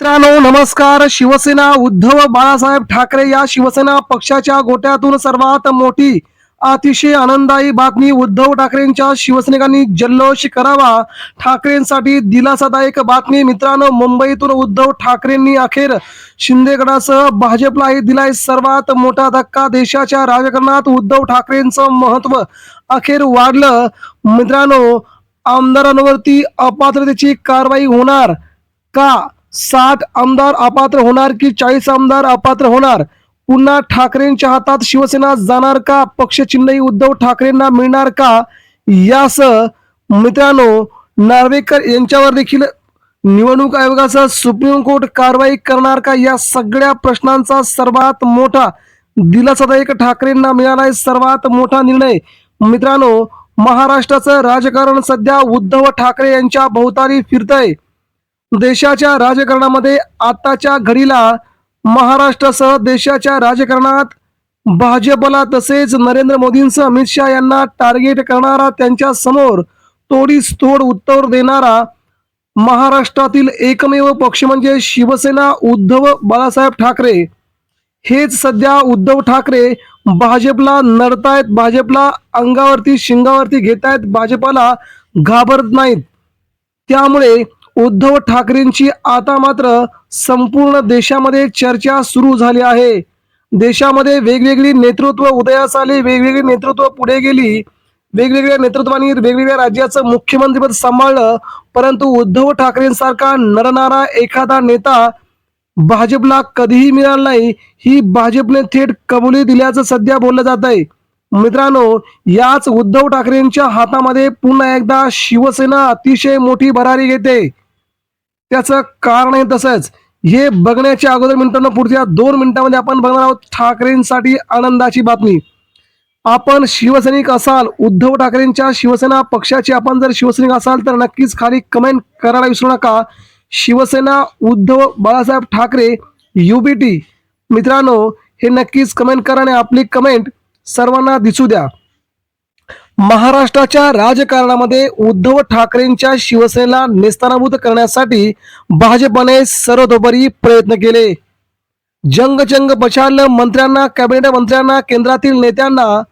मित्रांनो नमस्कार. शिवसेना उद्धव बाळासाहेब ठाकरे या शिवसेना पक्षाच्या गोट्यातून सर्वात मोठी अतिशय आनंददायी बातमी उद्धव ठाकरेंच्या शिवसैनिकांनी जल्लोष करावा ठाकरेंसाठी दिलासादायक बातमी मित्रांनो मुंबईतून उद्धव ठाकरेंनी अखेर शिंदेगडासह भाजपलाही दिलाय सर्वात मोठा धक्का. देशाच्या राजकारणात उद्धव ठाकरेंचं महत्त्व अखेर वाढलं. मित्रांनो आमदारांवरती अपात्रतेची कारवाई होणार का? साठ आमदार अपात्र होणार की चाळीस आमदार अपात्र होणार? पुन्हा ठाकरेंच्या हातात शिवसेना जाणार का? पक्षचिन्हही उद्धव ठाकरेंना मिळणार का? यासह मित्रांनो नार्वेकर यांच्यावर देखील निवडणूक आयोगाचा सुप्रीम कोर्ट कारवाई करणार का? या सगळ्या प्रश्नांचा सर्वात मोठा दिलासादायक ठाकरेंना मिळालाय सर्वात मोठा निर्णय. मित्रांनो महाराष्ट्राचं राजकारण सध्या उद्धव ठाकरे यांच्या भोवताली फिरतंय. देशाच्या राजकारणामध्ये आताच्या घडीला महाराष्ट्रासह देशाच्या राजकारणात भाजपला तसेच नरेंद्र मोदींसह अमित शहा यांना टार्गेट करणारा त्यांच्यासमोर तोडीस तोड उत्तर देणारा महाराष्ट्रातील एकमेव पक्ष म्हणजे शिवसेना उद्धव बाळासाहेब ठाकरे. हेच सध्या उद्धव ठाकरे भाजपला नडतायत भाजपला अंगावरती शिंगावरती घेतायत भाजपाला घाबरत नाहीत. त्यामुळे उद्धव ठाकरेंची आता मात्र संपूर्ण देशामध्ये चर्चा सुरू झाली आहे. देशामध्ये वेगवेगळी नेतृत्व उदयास आली वेगवेगळी नेतृत्व पुढे गेली. वेगवेगळ्या नेतृत्वाने वेगवेगळ्या राज्याचं मुख्यमंत्रीपद सांभाळलं. परंतु उद्धव ठाकरेंसारखा नरणारा एखादा नेता भाजपला कधीही मिळाला नाही. ही भाजपने थेट कबुली दिल्याचं सध्या बोललं जात आहे. मित्रांनो याच उद्धव ठाकरेंच्या हातामध्ये पुन्हा एकदा शिवसेना अतिशय मोठी भरारी घेते. त्याचं कारण आहे तसंच हे बघण्याच्या अगोदर मिनिटांना पुढच्या दोन मिनिटांमध्ये आपण बघणार आहोत ठाकरेंसाठी आनंदाची बातमी. आपण शिवसैनिक असाल उद्धव ठाकरेंच्या शिवसेना पक्षाचे आपण जर शिवसैनिक असाल तर नक्कीच खाली कमेंट करायला विसरू नका. शिवसेना उद्धव बाळासाहेब ठाकरे युबीटी मित्रांनो हे नक्कीच कमेंट करा आणि आपली कमेंट सर्वांना दिसू द्या. महाराष्ट्राच्या राजकारणामध्ये उद्धव ठाकरेंच्या शिवसेनेला नेस्तानाभूत करण्यासाठी भाजपने सर्वतोपरी प्रयत्न केले. जंगजंग बचाल मंत्र्यांना कॅबिनेट मंत्र्यांना केंद्रातील नेत्यांना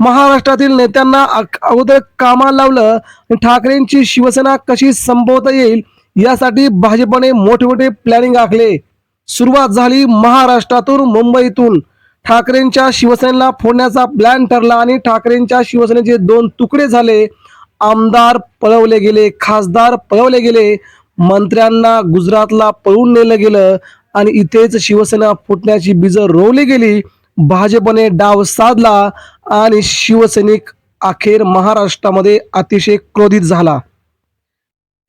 महाराष्ट्रातील नेत्यांना अगोदर कामा लावलं आणि ठाकरेंची शिवसेना कशी संपवता येईल यासाठी भाजपने मोठे मोठे प्लॅनिंग आखले. सुरुवात झाली महाराष्ट्रातून मुंबईतून. ठाकरेंच्या शिवसेनेला फोडण्याचा प्लॅन ठरला आणि ठाकरेंच्या शिवसेनेचे दोन तुकडे झाले. आमदार पळवले गेले खासदार पळवले गेले. मंत्र्यांना गुजरातला पळून नेलं गेलं आणि इथेच शिवसेना फुटण्याची बीजं रोवली गेली. भाजपने डाव साधला आणि शिवसैनिक अखेर महाराष्ट्रामध्ये अतिशय क्रोधित झाला.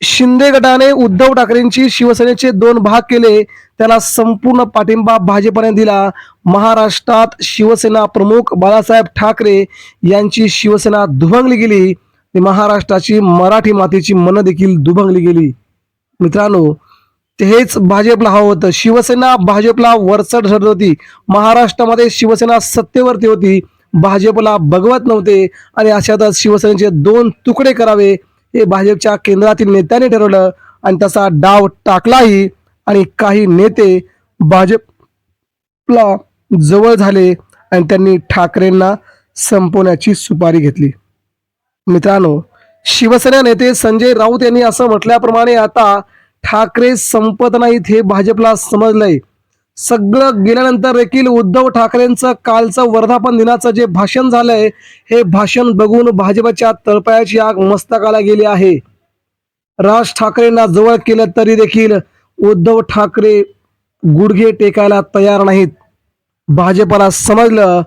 शिंदे गटाने उद्धव ठाकरेंची शिवसेनेचे दोन भाग केले. त्याला संपूर्ण पाठिंबा भाजपने दिला. महाराष्ट्रात शिवसेना प्रमुख बाळासाहेब ठाकरे यांची शिवसेना दुभंगली गेली. आणि महाराष्ट्राची मराठी मातीची मन देखील दुभंगली गेली. मित्रांनो ते हेच भाजपला हवं होतं. शिवसेना भाजपला वरचढ ठरत होती. महाराष्ट्रामध्ये शिवसेना सत्तेवरती होती. भाजपला बघवत नव्हते. आणि अशातच शिवसेनेचे दोन तुकडे करावे. हे भाजपच्या केंद्रातील नेत्यांनी ठरवलं आणि तसा डाव टाकलाही आणि काही नेते भाजपला जवळ झाले आणि त्यांनी ठाकरेंना संपवण्याची सुपारी घेतली. मित्रांनो शिवसेना नेते संजय राऊत यांनी असं म्हटल्याप्रमाणे आता ठाकरे संपत नाहीत हे भाजपला समजलंय. सगळं गेल्यानंतर देखील उद्धव ठाकरेंचं कालचं वर्धापन दिनाचं जे भाषण झालंय हे भाषण बघून भाजपच्या तळपायाची आग मस्तकाला गेली आहे. राज ठाकरेंना जवळ केलं तरी देखील उद्धव ठाकरे गुडघे टेकायला तयार नाहीत. भाजपला समजलं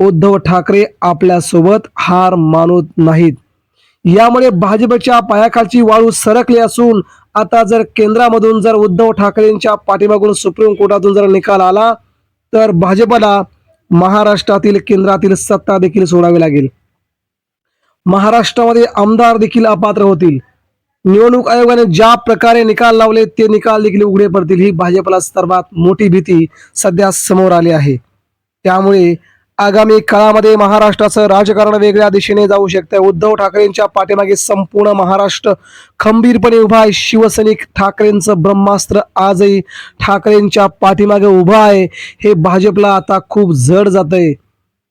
उद्धव ठाकरे आपल्यासोबत हार मानत नाहीत. यामुळे भाजपच्या पायाखालची वाळू सरकली असून आता जर केंद्रामधून जर उद्धव ठाकरेंच्या पाठीमागून सुप्रीम कोर्टातून जर निकाल आला तर भाजपला महाराष्ट्रातील केंद्रातील सत्ता देखील सोडावी लागेल. महाराष्ट्रामध्ये आमदार देखील अपात्र होतील. निवडणूक आयोगाने ज्या प्रकारे निकाल लावले ते निकाल देखील उघडे पडतील. ही भाजपला सर्वात मोठी भीती सध्या समोर आली आहे. त्यामुळे आगामी काळामध्ये महाराष्ट्राचं राजकारण वेगळ्या दिशेने जाऊ शकतं उद्धव ठाकरेंच्या पाठीमागे संपूर्ण महाराष्ट्र खंबीरपणे उभा आहे. शिवसैनिक ठाकरेंचं ब्रह्मास्त्र आजही ठाकरेंच्या पाठीमागे उभं आहे. हे भाजपला आता खूप जड जात आहे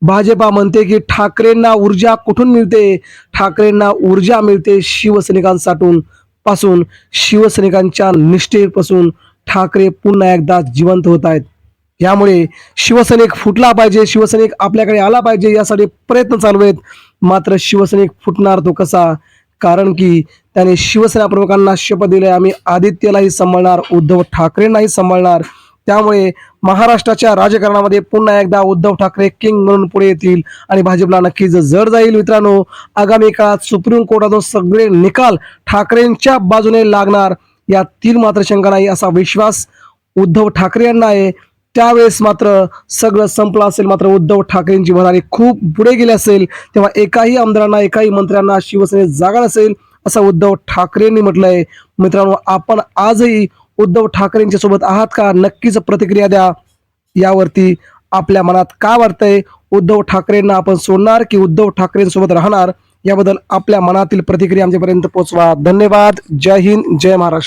भाजपा म्हणते की ठाकरेंना ऊर्जा कुठून मिळते? ठाकरेंना ऊर्जा मिळते शिवसैनिकांसाठून पासून. शिवसैनिकांच्या निष्ठेपासून ठाकरे पुन्हा एकदा जिवंत होत आहेत. यामुळे शिवसैनिक फुटला पाहिजे शिवसैनिक आपल्याकडे आला पाहिजे यासाठी प्रयत्न चालू आहेत. मात्र शिवसैनिक फुटणार तो कसा? कारण की त्याने शिवसेना प्रमुखांना शपथ दिले आम्ही आदित्यलाही सांभाळणार उद्धव ठाकरेंनाही सांभाळणार. त्यामुळे महाराष्ट्राच्या राजकारणामध्ये पुन्हा एकदा उद्धव ठाकरे किंग म्हणून पुढे येतील आणि भाजपला नक्कीच जड जाईल. मित्रांनो आगामी काळात सुप्रीम कोर्टातून सगळे निकाल ठाकरेंच्या बाजूने लागणार. यातील मात्र शंका नाही असा विश्वास उद्धव ठाकरे यांना आहे. त्यावेळेस मात्र सगळं संपलं असेल. मात्र उद्धव ठाकरेंची भरारी खूप पुढे गेली असेल. तेव्हा एकाही आमदारांना एकाही मंत्र्यांना शिवसेनेत जागा नसेल असं उद्धव ठाकरेंनी म्हटलंय. मित्रांनो आपण आजही उद्धव ठाकरेंच्या सोबत आहात का? नक्कीच प्रतिक्रिया द्या. यावरती आपल्या मनात काय वाटतंय उद्धव ठाकरेंना आपण सोडणार की उद्धव ठाकरेंसोबत राहणार? याबद्दल आपल्या मनातील प्रतिक्रिया आमच्यापर्यंत पोहोचवा. धन्यवाद. जय हिंद. जय महाराष्ट्र.